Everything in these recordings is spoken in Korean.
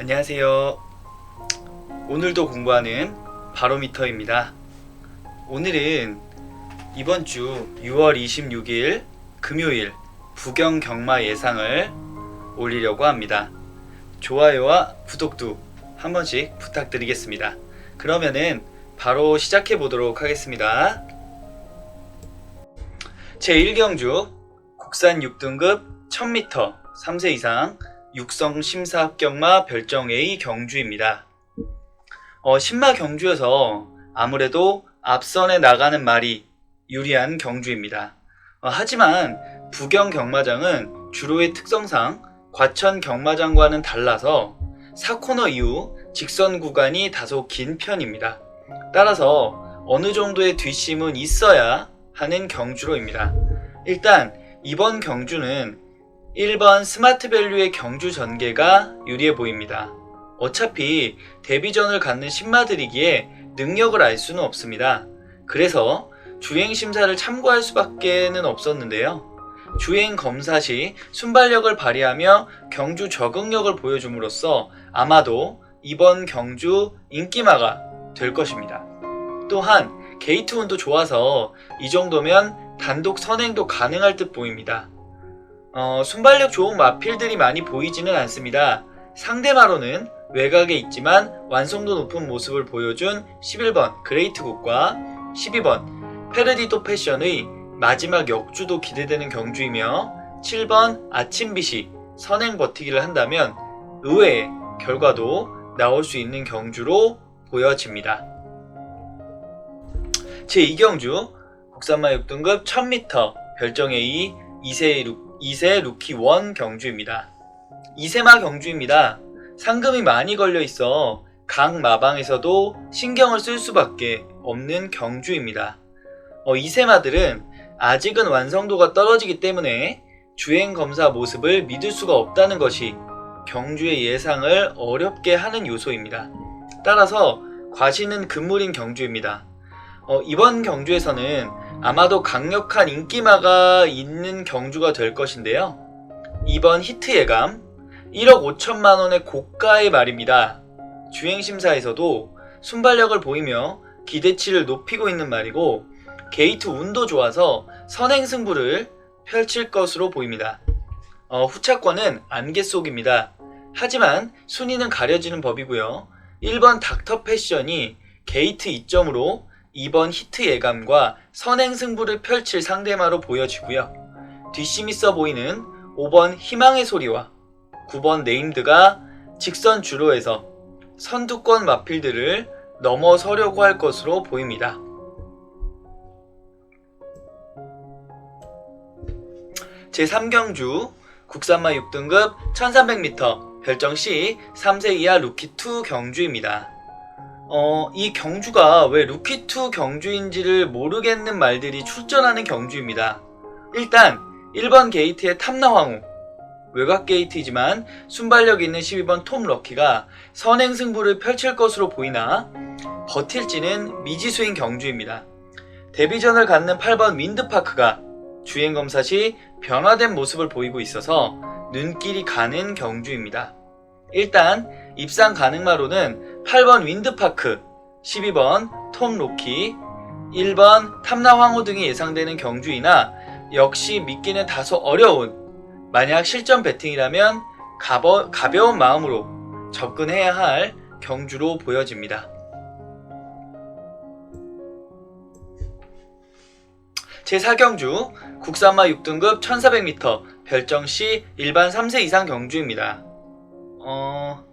안녕하세요. 오늘도 공부하는 바로미터입니다. 오늘은 이번 주 6월 26일 금요일 부경 경마 예상을 올리려고 합니다. 좋아요와 구독도 한 번씩 부탁드리겠습니다. 그러면은 바로 시작해 보도록 하겠습니다. 제1경주 국산 6등급 1000m 3세 이상 육성 심사 합격마 별정 A 경주입니다. 어, 신마 경주여서 아무래도 앞선에 나가는 말이 유리한 경주입니다. 어, 하지만 부경 경마장은 주로의 특성상 과천 경마장과는 달라서 4코너 이후 직선 구간이 다소 긴 편입니다. 따라서 어느 정도의 뒷심은 있어야 하는 경주로입니다. 일단 이번 경주는 1번 스마트 밸류의 경주 전개가 유리해 보입니다. 어차피 데뷔전을 갖는 신마들이기에 능력을 알 수는 없습니다. 그래서 주행 심사를 참고할 수밖에는 없었는데요. 주행 검사 시 순발력을 발휘하며 경주 적응력을 보여줌으로써 아마도 이번 경주 인기마가 될 것입니다. 또한 게이트 운도 좋아서 이 정도면 단독 선행도 가능할 듯 보입니다. 어, 순발력 좋은 마필들이 많이 보이지는 않습니다. 상대마로는 외곽에 있지만 완성도 높은 모습을 보여준 11번 그레이트국과 12번 페르디도 패션의 마지막 역주도 기대되는 경주이며 7번 아침빛이 선행 버티기를 한다면 의외의 결과도 나올 수 있는 경주로 보여집니다. 제2경주 국산마 6등급 1000m 별정 A 2세, 루, 2세 루키 1 경주입니다. 2세마 경주입니다. 상금이 많이 걸려 있어 각 마방에서도 신경을 쓸 수밖에 없는 경주입니다. 어, 2세마들은 아직은 완성도가 떨어지기 때문에 주행 검사 모습을 믿을 수가 없다는 것이 경주의 예상을 어렵게 하는 요소입니다. 따라서 과시는 금물인 경주입니다. 어, 이번 경주에서는 아마도 강력한 인기마가 있는 경주가 될 것인데요. 이번 히트 예감 1억 5천만 원의 고가의 말입니다. 주행심사에서도 순발력을 보이며 기대치를 높이고 있는 말이고 게이트 운도 좋아서 선행 승부를 펼칠 것으로 보입니다. 어, 후차권은 안개 속입니다. 하지만 순위는 가려지는 법이고요. 1번 닥터 패션이 게이트 2점으로 2번 히트 예감과 선행 승부를 펼칠 상대마로 보여지고요. 뒷심 있어 보이는 5번 희망의 소리와 9번 네임드가 직선 주로에서 선두권 마필들을 넘어서려고 할 것으로 보입니다. 제3경주 국산마 6등급 1300m 별정 C 3세 이하 루키2 경주입니다. 어, 이 경주가 왜 루키2 경주인지를 모르겠는 말들이 출전하는 경주입니다. 일단 1번 게이트의 탐나황후 외곽 게이트이지만 순발력 있는 12번 톰 럭키가 선행 승부를 펼칠 것으로 보이나 버틸지는 미지수인 경주입니다. 데뷔전을 갖는 8번 윈드파크가 주행 검사 시 변화된 모습을 보이고 있어서 눈길이 가는 경주입니다. 일단 입상 가능마로는 8번 윈드파크, 12번 톰 로키, 1번 탐나 황후 등이 예상되는 경주이나 역시 믿기는 다소 어려운 만약 실전 배팅이라면 가버, 가벼운 마음으로 접근해야 할 경주로 보여집니다. 제4경주 국산마 6등급 1400m 별정 C 일반 3세 이상 경주입니다. 어,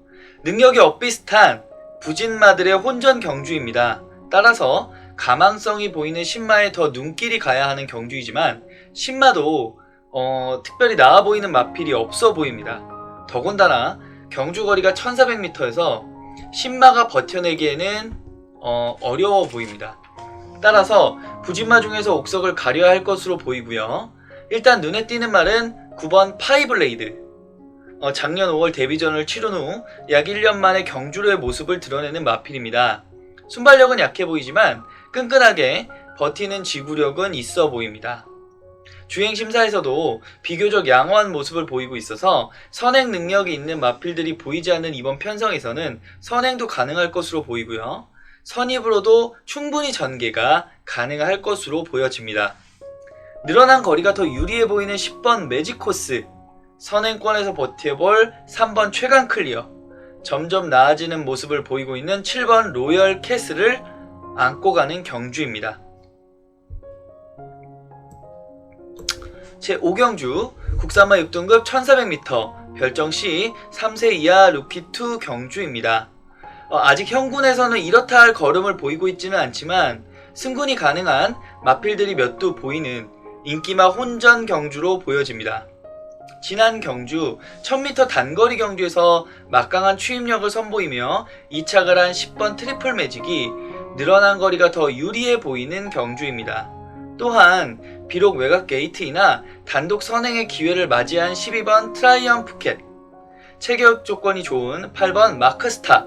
능력이 엇비슷한 부진마들의 혼전 경주입니다. 따라서 가망성이 보이는 신마에 더 눈길이 가야 하는 경주이지만 신마도 어, 특별히 나아 보이는 마필이 없어 보입니다. 더군다나 경주거리가 1400m에서 신마가 버텨내기에는 어, 어려워 보입니다. 따라서 부진마 중에서 옥석을 가려야 할 것으로 보이고요. 일단 눈에 띄는 말은 9번 파이블레이드. 어, 작년 5월 데뷔전을 치른 후 약 1년 만에 경주로의 모습을 드러내는 마필입니다. 순발력은 약해 보이지만 끈끈하게 버티는 지구력은 있어 보입니다. 주행 심사에서도 비교적 양호한 모습을 보이고 있어서 선행 능력이 있는 마필들이 보이지 않는 이번 편성에서는 선행도 가능할 것으로 보이고요. 선입으로도 충분히 전개가 가능할 것으로 보여집니다. 늘어난 거리가 더 유리해 보이는 10번 매직 코스, 선행권에서 버텨볼 3번 최강 클리어, 점점 나아지는 모습을 보이고 있는 7번 로열 캐슬을 안고 가는 경주입니다. 제5경주 국산마 6등급 1400m 별정 C 3세 이하 루키2 경주입니다. 어, 아직 형군에서는 이렇다 할 걸음을 보이고 있지는 않지만 승군이 가능한 마필들이 몇 두 보이는 인기마 혼전 경주로 보여집니다. 지난 경주 1000m 단거리 경주에서 막강한 추임력을 선보이며 2착을 한 10번 트리플 매직이 늘어난 거리가 더 유리해 보이는 경주입니다. 또한 비록 외곽 게이트이나 단독 선행의 기회를 맞이한 12번 트라이언 푸켓, 체격 조건이 좋은 8번 마크스타,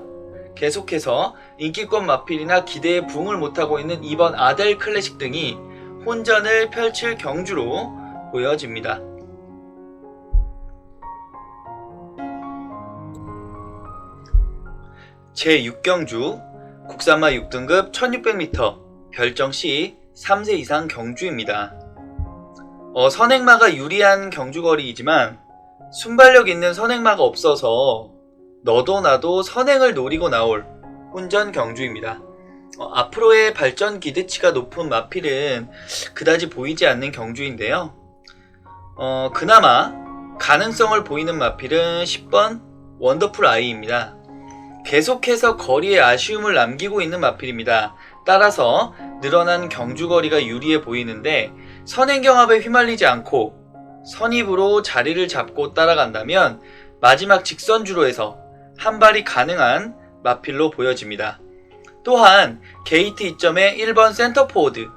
계속해서 인기권 마필이나 기대에 부응을 못하고 있는 2번 아델 클래식 등이 혼전을 펼칠 경주로 보여집니다. 제6경주 국산마 6등급 1600m 별정 C 3세 이상 경주입니다. 어, 선행마가 유리한 경주거리이지만 순발력 있는 선행마가 없어서 너도 나도 선행을 노리고 나올 혼전 경주입니다. 어, 앞으로의 발전 기대치가 높은 마필은 그다지 보이지 않는 경주인데요. 어, 그나마 가능성을 보이는 마필은 10번 원더풀 아이입니다. 계속해서 거리에 아쉬움을 남기고 있는 마필입니다. 따라서 늘어난 경주거리가 유리해 보이는데 선행경합에 휘말리지 않고 선입으로 자리를 잡고 따라간다면 마지막 직선주로 해서 한 발이 가능한 마필로 보여집니다. 또한 게이트 이점의 1번 센터포워드,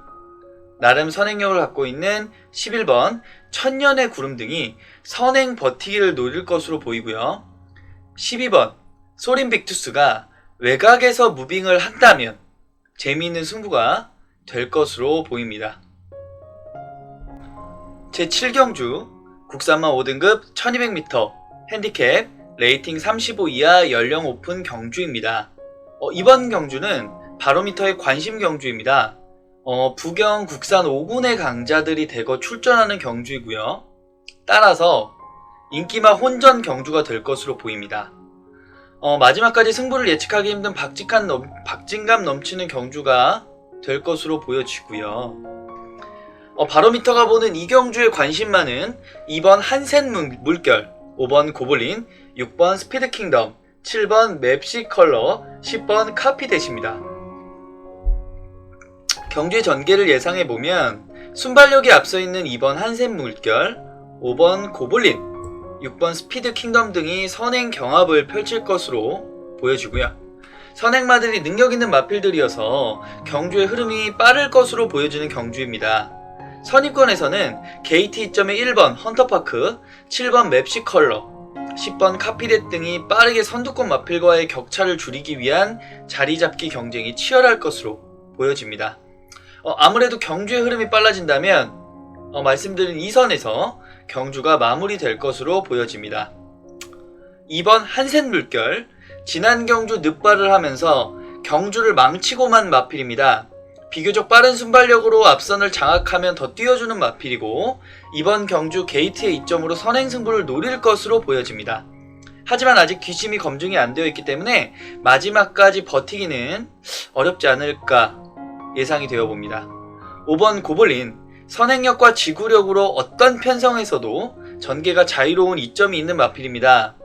나름 선행력을 갖고 있는 11번 천년의 구름 등이 선행 버티기를 노릴 것으로 보이고요. 12번 소린 빅투스가 외곽에서 무빙을 한다면 재미있는 승부가 될 것으로 보입니다. 제7경주 국산마 5등급 1200m 핸디캡 레이팅 35 이하 연령 오픈 경주입니다. 어, 이번 경주는 바로미터의 관심 경주입니다. 어, 부경 국산 5군의 강자들이 대거 출전하는 경주이고요. 따라서 인기마 혼전 경주가 될 것으로 보입니다. 어, 마지막까지 승부를 예측하기 힘든 박직한 넘, 박진감 넘치는 경주가 될 것으로 보여지고요. 어, 바로미터가 보는 이 경주의 관심만은 2번 한센 물- 물결, 5번 고블린, 6번 스피드 킹덤, 7번 맵시 컬러, 10번 카피 대시입니다. 경주의 전개를 예상해 보면 순발력이 앞서 있는 2번 한센 물결, 5번 고블린, 6번 스피드 킹덤 등이 선행 경합을 펼칠 것으로 보여지고요. 선행마들이 능력 있는 마필들이어서 경주의 흐름이 빠를 것으로 보여지는 경주입니다. 선입권에서는 게이트 2점의 1번 헌터파크, 7번 맵시 컬러, 10번 카피댓 등이 빠르게 선두권 마필과의 격차를 줄이기 위한 자리 잡기 경쟁이 치열할 것으로 보여집니다. 어, 아무래도 경주의 흐름이 빨라진다면 어, 말씀드린 이 선에서 경주가 마무리될 것으로 보여집니다. 2번 한센 물결 지난 경주 늑발을 하면서 경주를 망치고만 마필입니다. 비교적 빠른 순발력으로 앞선을 장악하면 더 뛰어주는 마필이고 이번 경주 게이트의 이점으로 선행 승부를 노릴 것으로 보여집니다. 하지만 아직 뒷심이 검증이 안 되어 있기 때문에 마지막까지 버티기는 어렵지 않을까 예상이 되어 봅니다. 5번 고블린 선행력과 지구력으로 어떤 편성에서도 전개가 자유로운 이점이 있는 마필입니다.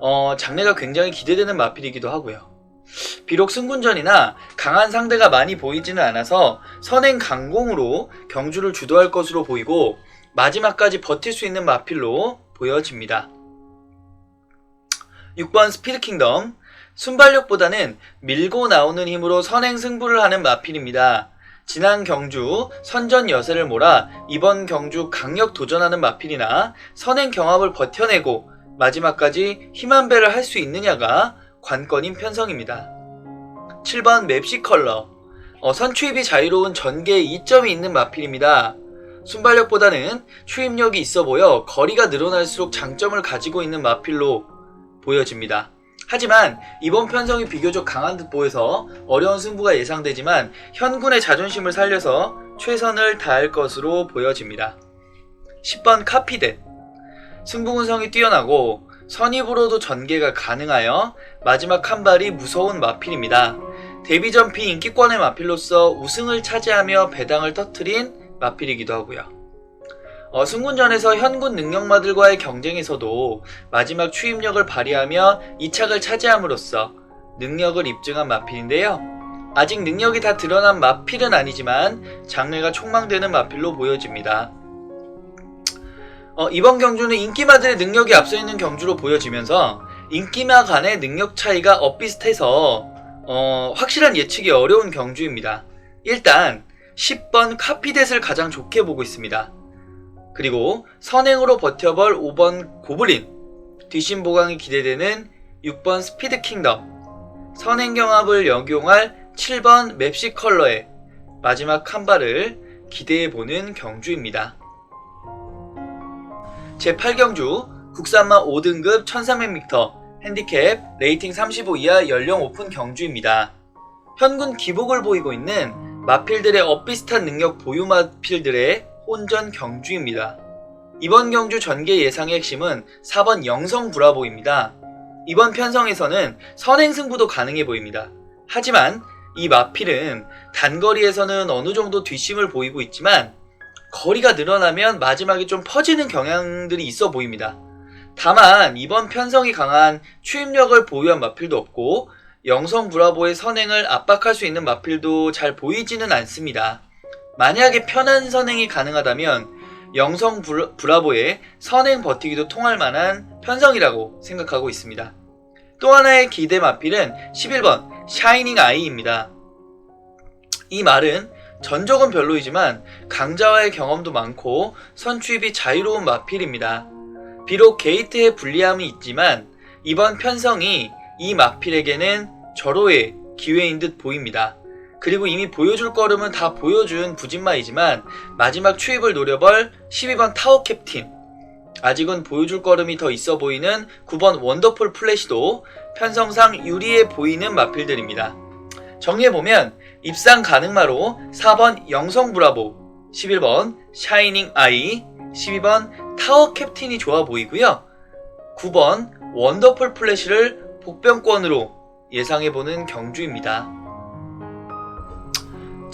어, 장래가 굉장히 기대되는 마필이기도 하고요. 비록 승군전이나 강한 상대가 많이 보이지는 않아서 선행 강공으로 경주를 주도할 것으로 보이고 마지막까지 버틸 수 있는 마필로 보여집니다. 6번 스피드 킹덤 순발력보다는 밀고 나오는 힘으로 선행 승부를 하는 마필입니다. 지난 경주 선전 여세를 몰아 이번 경주 강력 도전하는 마필이나 선행 경합을 버텨내고 마지막까지 힘한 배를 할 수 있느냐가 관건인 편성입니다. 7번 맵시 컬러 어, 선추입이 자유로운 전개에 이점이 있는 마필입니다. 순발력보다는 추임력이 있어 보여 거리가 늘어날수록 장점을 가지고 있는 마필로 보여집니다. 하지만 이번 편성이 비교적 강한 듯 보여서 어려운 승부가 예상되지만 현군의 자존심을 살려서 최선을 다할 것으로 보여집니다. 10번 카피댓 승부군성이 뛰어나고 선입으로도 전개가 가능하여 마지막 한 발이 무서운 마필입니다. 데뷔 전 비인기권의 마필로서 우승을 차지하며 배당을 터트린 마필이기도 하고요. 어, 승군전에서 현군 능력마들과의 경쟁에서도 마지막 추임력을 발휘하며 이착을 차지함으로써 능력을 입증한 마필인데요. 아직 능력이 다 드러난 마필은 아니지만 장래가 촉망되는 마필로 보여집니다. 어, 이번 경주는 인기마들의 능력이 앞서 있는 경주로 보여지면서 인기마 간의 능력 차이가 엇비슷해서 어, 확실한 예측이 어려운 경주입니다. 일단 10번 카피댓을 가장 좋게 보고 있습니다. 그리고 선행으로 버텨볼 5번 고블린, 뒷심 보강이 기대되는 6번 스피드 킹덤, 선행 경합을 역용할 7번 맵시 컬러의 마지막 한 발을 기대해보는 경주입니다. 제8경주 국산마 5등급 1300m 핸디캡 레이팅 35 이하 연령 오픈 경주입니다. 현군 기복을 보이고 있는 마필들의 엇비슷한 능력 보유 마필들의 혼전 경주입니다. 이번 경주 전개 예상의 핵심은 4번 영성 브라보입니다. 이번 편성에서는 선행 승부도 가능해 보입니다. 하지만 이 마필은 단거리에서는 어느 정도 뒷심을 보이고 있지만 거리가 늘어나면 마지막에 좀 퍼지는 경향들이 있어 보입니다. 다만 이번 편성이 강한 추임력을 보유한 마필도 없고 영성 브라보의 선행을 압박할 수 있는 마필도 잘 보이지는 않습니다. 만약에 편한 선행이 가능하다면 영성 브라- 브라보의 선행 버티기도 통할 만한 편성이라고 생각하고 있습니다. 또 하나의 기대 마필은 11번 샤이닝 아이입니다. 이 말은 전적은 별로이지만 강자와의 경험도 많고 선취입이 자유로운 마필입니다. 비록 게이트에 불리함이 있지만 이번 편성이 이 마필에게는 절호의 기회인 듯 보입니다. 그리고 이미 보여줄 걸음은 다 보여준 부진마이지만 마지막 추입을 노려볼 12번 타워 캡틴 아직은 보여줄 걸음이 더 있어 보이는 9번 원더풀 플래시도 편성상 유리해 보이는 마필들입니다. 정리해보면 입상 가능마로 4번 영성 브라보 11번 샤이닝 아이 12번 타워 캡틴이 좋아 보이고요. 9번 원더풀 플래시를 복병권으로 예상해보는 경주입니다.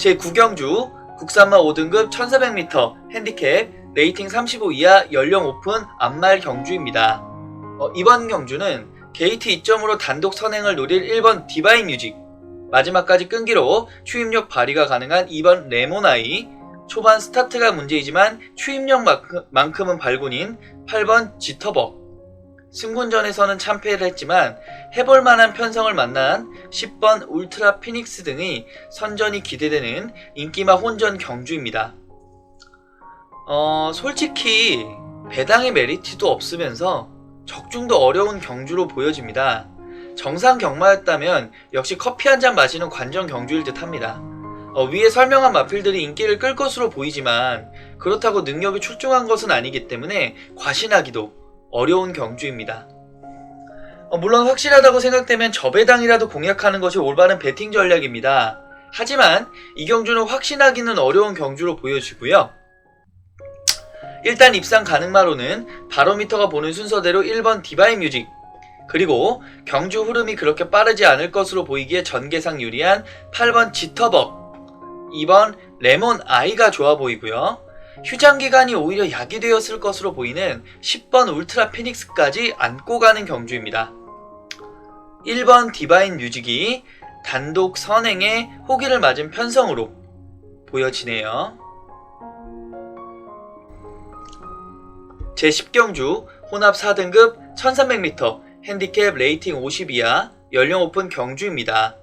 제9경주 국산마 5등급 1400m 핸디캡 레이팅 35 이하 연령 오픈 앞말 경주입니다. 어, 이번 경주는 게이트 2점으로 단독 선행을 노릴 1번 디바인 뮤직 마지막까지 끈기로 추임력 발휘가 가능한 2번 레모나이 초반 스타트가 문제이지만 추임력만큼은 발군인 8번 지터벅 승군전에서는 참패를 했지만 해볼 만한 편성을 만난 10번 울트라 피닉스 등의 선전이 기대되는 인기마 혼전 경주입니다. 어, 솔직히 배당의 메리트도 없으면서 적중도 어려운 경주로 보여집니다. 정상 경마였다면 역시 커피 한 잔 마시는 관전 경주일 듯 합니다. 어, 위에 설명한 마필들이 인기를 끌 것으로 보이지만 그렇다고 능력이 출중한 것은 아니기 때문에 과신하기도 어려운 경주입니다. 어, 물론 확실하다고 생각되면 저배당이라도 공략하는 것이 올바른 배팅 전략입니다. 하지만 이 경주는 확신하기는 어려운 경주로 보여지고요. 일단 입상 가능마로는 바로미터가 보는 순서대로 1번 디바인 뮤직 그리고 경주 흐름이 그렇게 빠르지 않을 것으로 보이기에 전개상 유리한 8번 지터벅 2번 레몬 아이가 좋아 보이고요. 휴장 기간이 오히려 약이 되었을 것으로 보이는 10번 울트라 피닉스까지 안고 가는 경주입니다. 1번 디바인 뮤직이 단독 선행에 호기를 맞은 편성으로 보여지네요. 제10경주 혼합 4등급 1300m 핸디캡 레이팅 50 이하 연령 오픈 경주입니다.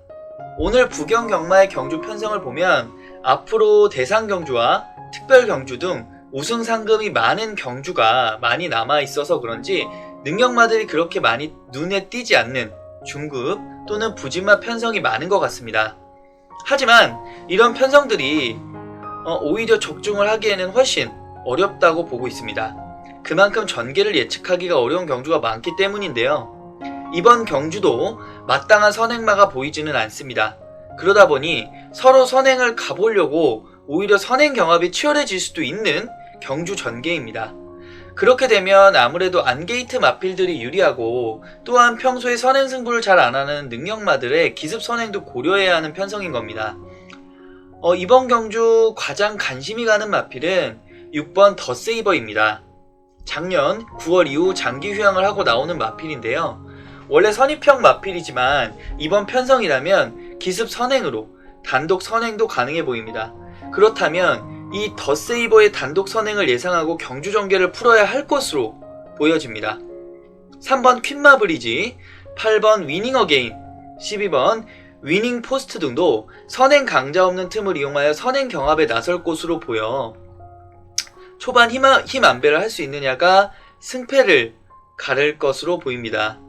오늘 부경 경마의 경주 편성을 보면 앞으로 대상 경주와 특별 경주 등 우승 상금이 많은 경주가 많이 남아 있어서 그런지 능력마들이 그렇게 많이 눈에 띄지 않는 중급 또는 부진마 편성이 많은 것 같습니다. 하지만 이런 편성들이 어, 오히려 적중을 하기에는 훨씬 어렵다고 보고 있습니다. 그만큼 전개를 예측하기가 어려운 경주가 많기 때문인데요. 이번 경주도 마땅한 선행마가 보이지는 않습니다. 그러다 보니 서로 선행을 가보려고 오히려 선행 경합이 치열해질 수도 있는 경주 전개입니다. 그렇게 되면 아무래도 안게이트 마필들이 유리하고 또한 평소에 선행 승부를 잘 안 하는 능력마들의 기습 선행도 고려해야 하는 편성인 겁니다. 어, 이번 경주 가장 관심이 가는 마필은 6번 더 세이버입니다. 작년 9월 이후 장기 휴양을 하고 나오는 마필인데요. 원래 선입형 마필이지만 이번 편성이라면 기습 선행으로 단독 선행도 가능해 보입니다. 그렇다면 이 더 세이버의 단독 선행을 예상하고 경주 전개를 풀어야 할 것으로 보여집니다. 3번 퀸마 브리지, 8번 위닝 어게인, 12번 위닝 포스트 등도 선행 강자 없는 틈을 이용하여 선행 경합에 나설 것으로 보여 초반 힘, 힘 안배를 할 수 있느냐가 승패를 가를 것으로 보입니다.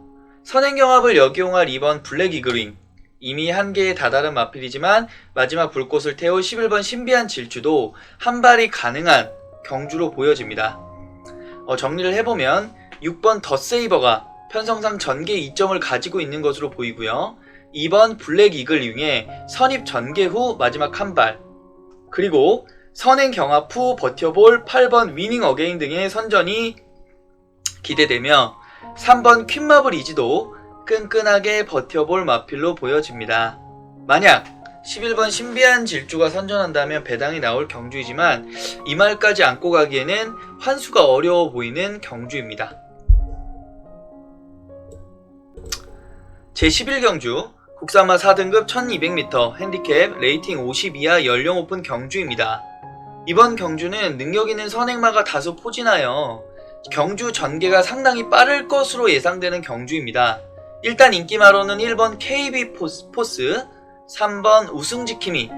선행 경합을 역이용할 2번 블랙 이그링 이미 한계에 다다른 마필이지만 마지막 불꽃을 태울 11번 신비한 질주도 한 발이 가능한 경주로 보여집니다. 어, 정리를 해보면 6번 더 세이버가 편성상 전개 2점을 가지고 있는 것으로 보이고요. 2번 블랙 이글 융의 선입 전개 후 마지막 한 발. 그리고 선행 경합 후 버텨볼 8번 위닝 어게인 등의 선전이 기대되며 3번 퀸마블 이지도 끈끈하게 버텨볼 마필로 보여집니다. 만약 11번 신비한 질주가 선전한다면 배당이 나올 경주이지만 이 말까지 안고 가기에는 환수가 어려워 보이는 경주입니다. 제11경주 국산마 4등급 1200m 핸디캡 레이팅 50 이하 연령 오픈 경주입니다. 이번 경주는 능력 있는 선행마가 다소 포진하여 경주 전개가 상당히 빠를 것으로 예상되는 경주입니다. 일단 인기마로는 1번 KB 포스, 포스 3번 우승지킴이,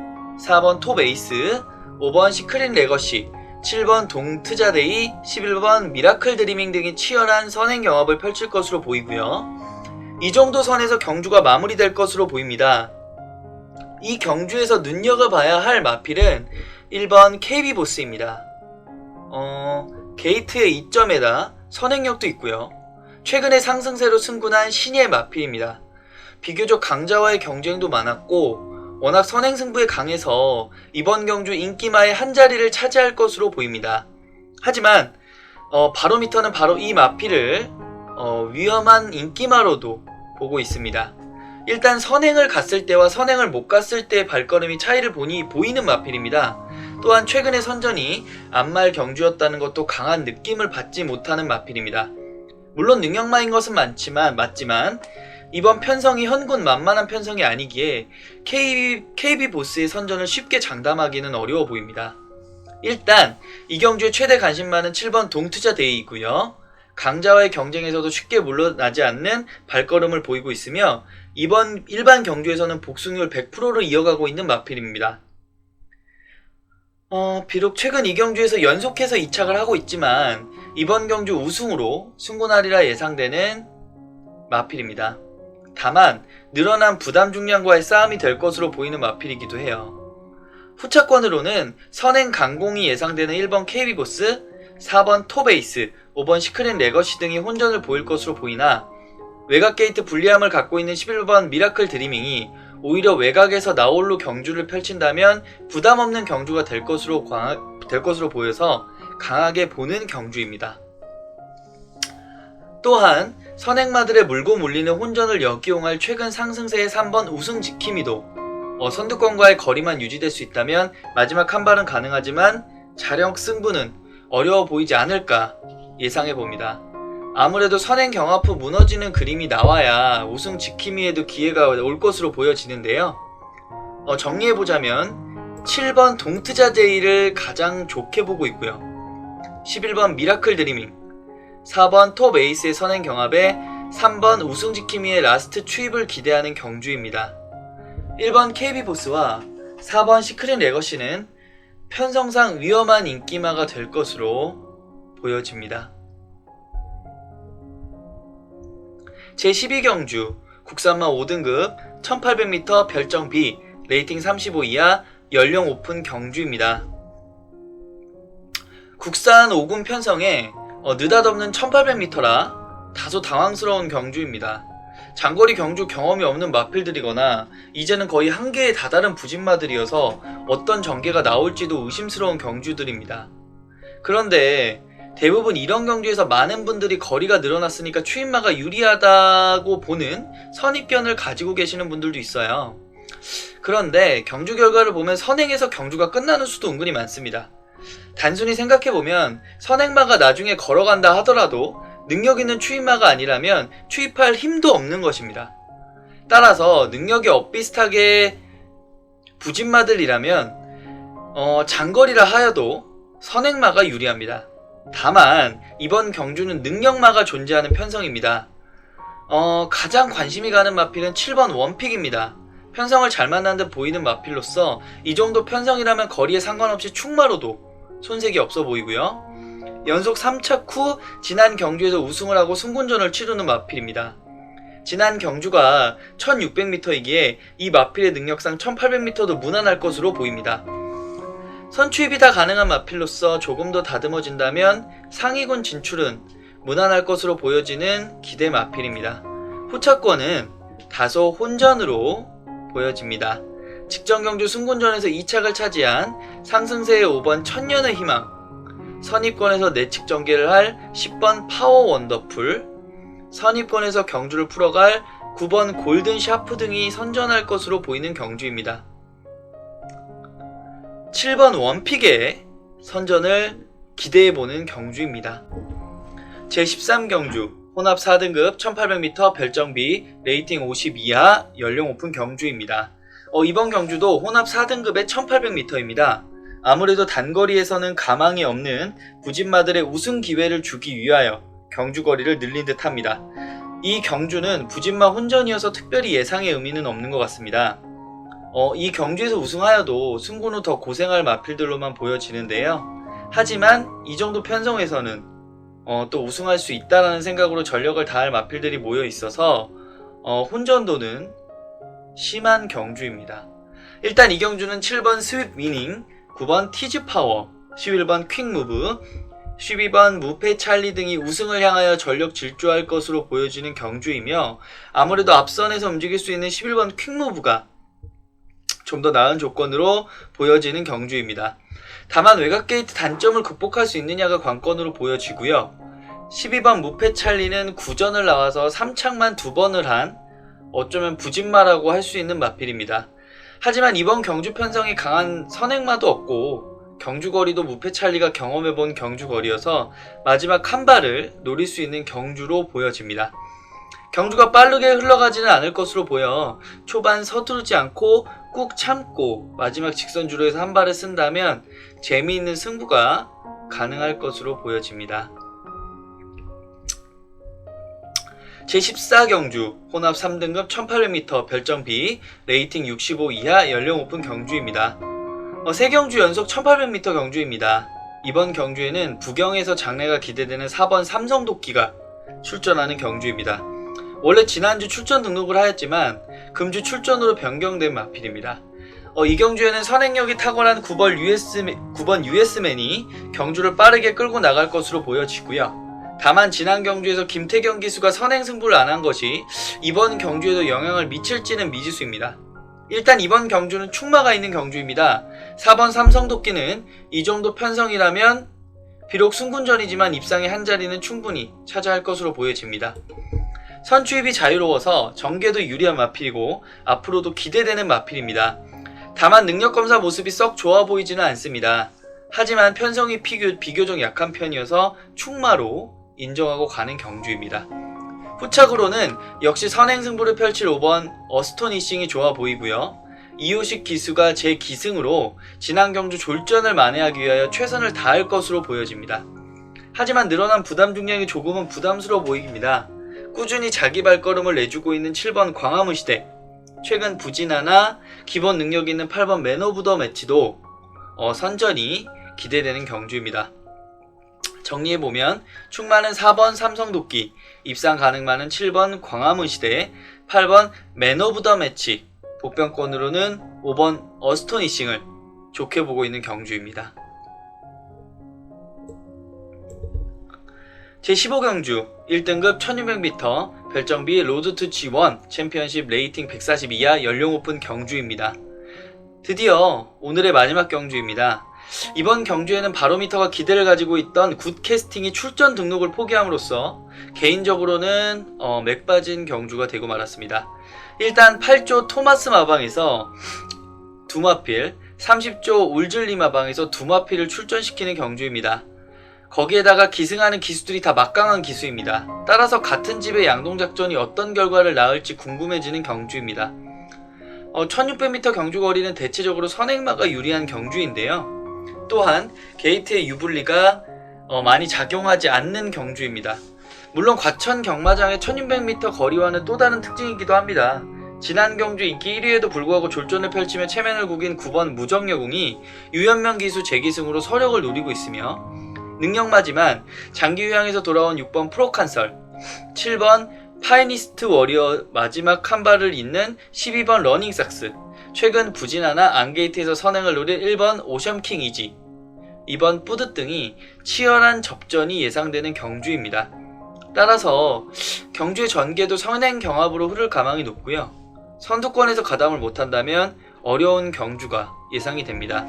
4번 톱에이스, 5번 시크릿 레거시, 7번 동트자데이, 11번 미라클 드리밍 등이 치열한 선행 경합을 펼칠 것으로 보이고요. 이 정도 선에서 경주가 마무리될 것으로 보입니다. 이 경주에서 눈여겨봐야 할 마필은 1번 KB 보스입니다. 어, 게이트의 2점에다 선행력도 있고요. 최근에 상승세로 승군한 신예 마필입니다. 비교적 강자와의 경쟁도 많았고 워낙 선행 승부에 강해서 이번 경주 인기마의 한 자리를 차지할 것으로 보입니다. 하지만 어, 바로미터는 바로 이 마필을 어, 위험한 인기마로도 보고 있습니다. 일단 선행을 갔을 때와 선행을 못 갔을 때의 발걸음이 차이를 보니 보이는 마필입니다. 또한 최근의 선전이 안말 경주였다는 것도 강한 느낌을 받지 못하는 마필입니다. 물론 능력마인 것은 많지만 맞지만 이번 편성이 현군 만만한 편성이 아니기에 KB, KB 보스의 선전을 쉽게 장담하기는 어려워 보입니다. 일단 이 경주의 최대 관심만은 7번 동투자 데이이고요. 강자와의 경쟁에서도 쉽게 물러나지 않는 발걸음을 보이고 있으며 이번 일반 경주에서는 복승률 100%를 이어가고 있는 마필입니다. 어, 비록 최근 이 경주에서 연속해서 이착을 하고 있지만 이번 경주 우승으로 승곤하리라 예상되는 마필입니다. 다만 늘어난 부담 중량과의 싸움이 될 것으로 보이는 마필이기도 해요. 후차권으로는 선행 강공이 예상되는 1번 KB보스, 4번 토베이스, 5번 시크릿 레거시 등이 혼전을 보일 것으로 보이나 외곽 게이트 불리함을 갖고 있는 11번 미라클 드리밍이 오히려 외곽에서 나홀로 경주를 펼친다면 부담 없는 경주가 될 것으로 광, 될 것으로 보여서 강하게 보는 경주입니다. 또한 선행마들의 물고 물리는 혼전을 역이용할 최근 상승세의 3번 우승 지킴이도 어, 선두권과의 거리만 유지될 수 있다면 마지막 한 발은 가능하지만 자력 승부는 어려워 보이지 않을까 예상해 봅니다. 아무래도 선행 경합 후 무너지는 그림이 나와야 우승 지킴이에도 기회가 올 것으로 보여지는데요. 어, 정리해보자면 7번 동트자 제이를 가장 좋게 보고 있고요. 11번 미라클 드리밍, 4번 톱 에이스의 선행 경합에 3번 우승 지킴이의 라스트 추입을 기대하는 경주입니다. 1번 KB 보스와 4번 시크릿 레거시는 편성상 위험한 인기마가 될 것으로 보여집니다. 제12경주 국산마 5등급 1800m 별정 B 레이팅 35 이하 연령 오픈 경주입니다. 국산 5군 편성에 어, 느닷없는 1800m라 다소 당황스러운 경주입니다. 장거리 경주 경험이 없는 마필들이거나 이제는 거의 한계에 다다른 부진마들이어서 어떤 전개가 나올지도 의심스러운 경주들입니다. 그런데 대부분 이런 경주에서 많은 분들이 거리가 늘어났으니까 추임마가 유리하다고 보는 선입견을 가지고 계시는 분들도 있어요. 그런데 경주 결과를 보면 선행에서 경주가 끝나는 수도 은근히 많습니다. 단순히 생각해보면 선행마가 나중에 걸어간다 하더라도 능력 있는 추임마가 아니라면 추입할 힘도 없는 것입니다. 따라서 능력이 엇비슷하게 부진마들이라면 어, 장거리라 하여도 선행마가 유리합니다. 다만 이번 경주는 능력마가 존재하는 편성입니다. 어, 가장 관심이 가는 마필은 7번 원픽입니다. 편성을 잘 만난 듯 보이는 마필로서 이 정도 편성이라면 거리에 상관없이 충마로도 손색이 없어 보이고요. 연속 3착 후 지난 경주에서 우승을 하고 승군전을 치르는 마필입니다. 지난 경주가 1600m이기에 이 마필의 능력상 1800m도 무난할 것으로 보입니다. 선추입이 다 가능한 마필로서 조금 더 다듬어진다면 상위군 진출은 무난할 것으로 보여지는 기대 마필입니다. 후차권은 다소 혼전으로 보여집니다. 직전 경주 승군전에서 2착을 차지한 상승세의 5번 천년의 희망, 선입권에서 내측 전개를 할 10번 파워 원더풀, 선입권에서 경주를 풀어갈 9번 골든 샤프 등이 선전할 것으로 보이는 경주입니다. 7번 원픽의 선전을 기대해보는 경주입니다. 제13경주 혼합 4등급 1800m 별정비 레이팅 50 이하 연령 오픈 경주입니다. 어, 이번 경주도 혼합 4등급의 1800m입니다. 아무래도 단거리에서는 가망이 없는 부진마들의 우승 기회를 주기 위하여 경주 거리를 늘린 듯 합니다. 이 경주는 부진마 혼전이어서 특별히 예상의 의미는 없는 것 같습니다. 어, 이 경주에서 우승하여도 후더 고생할 마필들로만 보여지는데요. 하지만 이 정도 편성에서는 어, 또 우승할 수 있다라는 생각으로 전력을 다할 마필들이 모여 있어서 어, 혼전도는 심한 경주입니다. 일단 이 경주는 7번 스윕 위닝, 9번 티즈 파워, 11번 퀵 무브, 12번 무페 찰리 등이 우승을 향하여 전력 질주할 것으로 보여지는 경주이며 아무래도 앞선에서 움직일 수 있는 11번 퀵 무브가 좀 더 나은 조건으로 보여지는 경주입니다. 다만 외곽 게이트 단점을 극복할 수 있느냐가 관건으로 보여지고요. 12번 무페 찰리는 9전을 나와서 3착만 2번을 한 어쩌면 부진마라고 할 수 있는 마필입니다. 하지만 이번 경주 편성이 강한 선행마도 없고 경주거리도 무페 찰리가 경험해본 경주거리여서 마지막 한 발을 노릴 수 있는 경주로 보여집니다. 경주가 빠르게 흘러가지는 않을 것으로 보여 초반 서두르지 않고 꾹 참고 마지막 직선주로에서 한 발을 쓴다면 재미있는 승부가 가능할 것으로 보여집니다. 제14경주 혼합 3등급 1800m 별정 B 레이팅 65 이하 연령 오픈 경주입니다. 어, 세 경주 연속 1800m 경주입니다. 이번 경주에는 부경에서 장래가 기대되는 4번 삼성도끼가 출전하는 경주입니다. 원래 지난주 출전 등록을 하였지만 금주 출전으로 변경된 마필입니다. 어, 이 경주에는 선행력이 탁월한 9번, US, 9번 US맨이 경주를 빠르게 끌고 나갈 것으로 보여지고요. 다만 지난 경주에서 김태경 기수가 선행 승부를 안 한 것이 이번 경주에도 영향을 미칠지는 미지수입니다. 일단 이번 경주는 충마가 있는 경주입니다. 4번 삼성도끼는 이 정도 편성이라면 비록 승군전이지만 입상의 한 자리는 충분히 차지할 것으로 보여집니다. 선추입이 자유로워서 전개도 유리한 마필이고 앞으로도 기대되는 마필입니다. 다만 능력검사 모습이 썩 좋아 보이지는 않습니다. 하지만 편성이 비교, 비교적 약한 편이어서 충마로 인정하고 가는 경주입니다. 후착으로는 역시 선행승부를 펼칠 5번 어스토니싱이 좋아 보이고요. 이호식 기수가 제 기승으로 지난 경주 졸전을 만회하기 위하여 최선을 다할 것으로 보여집니다. 하지만 늘어난 부담 중량이 조금은 부담스러워 보입니다. 꾸준히 자기 발걸음을 내주고 있는 7번 광화문 시대, 최근 부진하나 기본 능력 있는 8번 맨 오브 더 매치도 어, 선전이 기대되는 경주입니다. 정리해보면 충만은 4번 삼성도끼, 입상 가능만은 7번 광화문 시대, 8번 맨 오브 더 매치, 복병권으로는 5번 어스토니싱을 좋게 보고 있는 경주입니다. 제15경주 1등급 1600m 별정비 로드 투 G1 챔피언십 레이팅 140 이하 연령 오픈 경주입니다. 드디어 오늘의 마지막 경주입니다. 이번 경주에는 바로미터가 기대를 가지고 있던 굿 캐스팅이 출전 등록을 포기함으로써 개인적으로는 어, 맥 빠진 경주가 되고 말았습니다. 일단 8조 토마스 마방에서 두마필, 30조 울즐리 마방에서 두마필을 출전시키는 경주입니다. 거기에다가 기승하는 기수들이 다 막강한 기수입니다. 따라서 같은 집의 양동작전이 어떤 결과를 낳을지 궁금해지는 경주입니다. 어, 1600m 경주 거리는 대체적으로 선행마가 유리한 경주인데요. 또한 게이트의 유불리가 어, 많이 작용하지 않는 경주입니다. 물론 과천 경마장의 1600m 거리와는 또 다른 특징이기도 합니다. 지난 경주 인기 1위에도 불구하고 졸전을 펼치며 체면을 구긴 9번 무정여궁이 유연명 기수 재기승으로 서력을 노리고 있으며 능력마지만 장기 휴양에서 돌아온 6번 프로칸설, 7번 파이니스트 워리어 마지막 한 발을 잇는 12번 러닝삭스, 최근 부진하나 안게이트에서 선행을 노린 1번 오션킹 이지, 2번 뿌듯 등이 치열한 접전이 예상되는 경주입니다. 따라서 경주의 전개도 선행 경합으로 흐를 가망이 높고요. 선두권에서 가담을 못한다면 어려운 경주가 예상이 됩니다.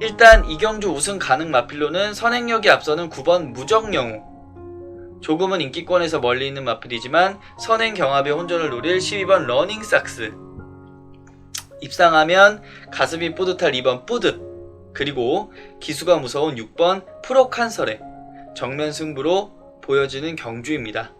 일단 이 경주 우승 가능 마필로는 선행력이 앞서는 9번 무정영우 조금은 인기권에서 멀리 있는 마필이지만 선행 경합의 혼전을 노릴 12번 러닝삭스 입상하면 가슴이 뿌듯할 2번 뿌듯 그리고 기수가 무서운 6번 프로칸설의 정면 승부로 보여지는 경주입니다.